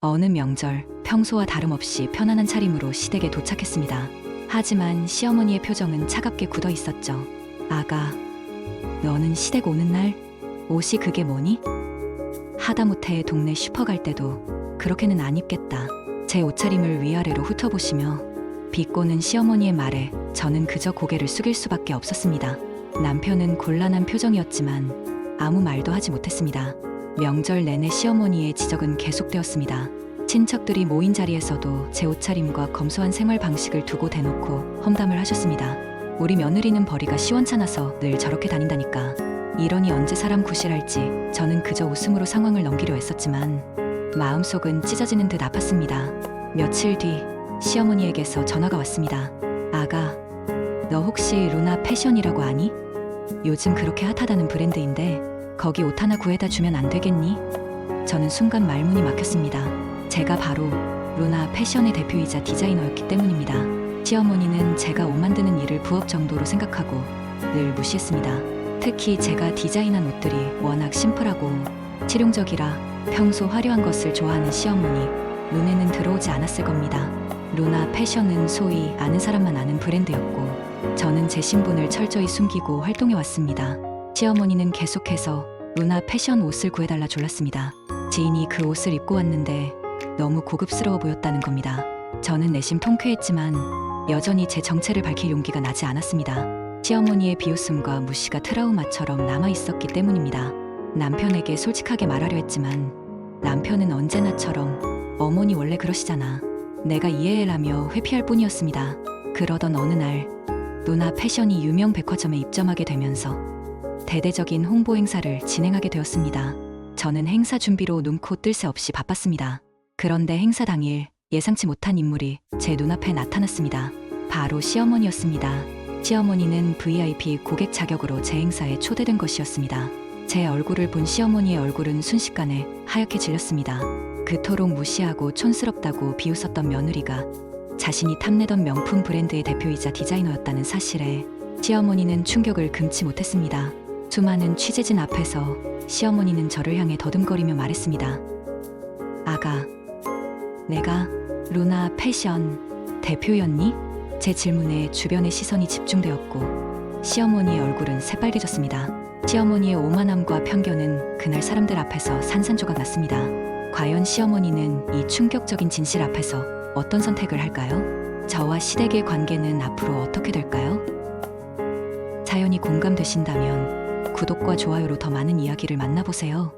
어느 명절 평소와 다름없이 편안한 차림으로 시댁에 도착했습니다. 하지만 시어머니의 표정은 차갑게 굳어 있었죠. 아가, 너는 시댁 오는 날 옷이 그게 뭐니? 하다못해 동네 슈퍼 갈 때도 그렇게는 안 입겠다. 제 옷차림을 위아래로 훑어보시며 비꼬는 시어머니의 말에 저는 그저 고개를 숙일 수밖에 없었습니다. 남편은 곤란한 표정이었지만 아무 말도 하지 못했습니다. 명절 내내 시어머니의 지적은 계속되었습니다. 친척들이 모인 자리에서도 제 옷차림과 검소한 생활 방식을 두고 대놓고 험담을 하셨습니다. 우리 며느리는 벌이가 시원찮아서 늘 저렇게 다닌다니까. 이러니 언제 사람 구실할지 저는 그저 웃음으로 상황을 넘기려 했었지만 마음속은 찢어지는 듯 아팠습니다. 며칠 뒤 시어머니에게서 전화가 왔습니다. 아가, 너 혹시 루나 패션이라고 아니? 요즘 그렇게 핫하다는 브랜드인데 거기 옷 하나 구해다 주면 안 되겠니? 저는 순간 말문이 막혔습니다. 제가 바로 루나 패션의 대표이자 디자이너였기 때문입니다. 시어머니는 제가 옷 만드는 일을 부업 정도로 생각하고 늘 무시했습니다. 특히 제가 디자인한 옷들이 워낙 심플하고 실용적이라 평소 화려한 것을 좋아하는 시어머니 눈에는 들어오지 않았을 겁니다. 루나 패션은 소위 아는 사람만 아는 브랜드였고 저는 제 신분을 철저히 숨기고 활동해 왔습니다. 시어머니는 계속해서 루나 패션 옷을 구해달라 졸랐습니다. 지인이 그 옷을 입고 왔는데 너무 고급스러워 보였다는 겁니다. 저는 내심 통쾌했지만 여전히 제 정체를 밝힐 용기가 나지 않았습니다. 시어머니의 비웃음과 무시가 트라우마처럼 남아 있었기 때문입니다. 남편에게 솔직하게 말하려 했지만 남편은 언제나처럼 어머니 원래 그러시잖아. 내가 이해해라며 회피할 뿐이었습니다. 그러던 어느 날 누나 패션이 유명 백화점에 입점하게 되면서 대대적인 홍보 행사를 진행하게 되었습니다. 저는 행사 준비로 눈코 뜰 새 없이 바빴습니다. 그런데 행사 당일 예상치 못한 인물이 제 눈앞에 나타났습니다. 바로 시어머니였습니다. 시어머니는 VIP 고객 자격으로 제 행사에 초대된 것이었습니다. 제 얼굴을 본 시어머니의 얼굴은 순식간에 하얗게 질렸습니다. 그토록 무시하고 촌스럽다고 비웃었던 며느리가 자신이 탐내던 명품 브랜드의 대표이자 디자이너였다는 사실에 시어머니는 충격을 금치 못했습니다. 수많은 취재진 앞에서 시어머니는 저를 향해 더듬거리며 말했습니다. 아가, 내가 루나 패션 대표였니? 제 질문에 주변의 시선이 집중되었고 시어머니의 얼굴은 새빨개졌습니다. 시어머니의 오만함과 편견은 그날 사람들 앞에서 산산조각 났습니다. 과연 시어머니는 이 충격적인 진실 앞에서 어떤 선택을 할까요? 저와 시댁의 관계는 앞으로 어떻게 될까요? 사연이 공감되신다면 구독과 좋아요로 더 많은 이야기를 만나보세요.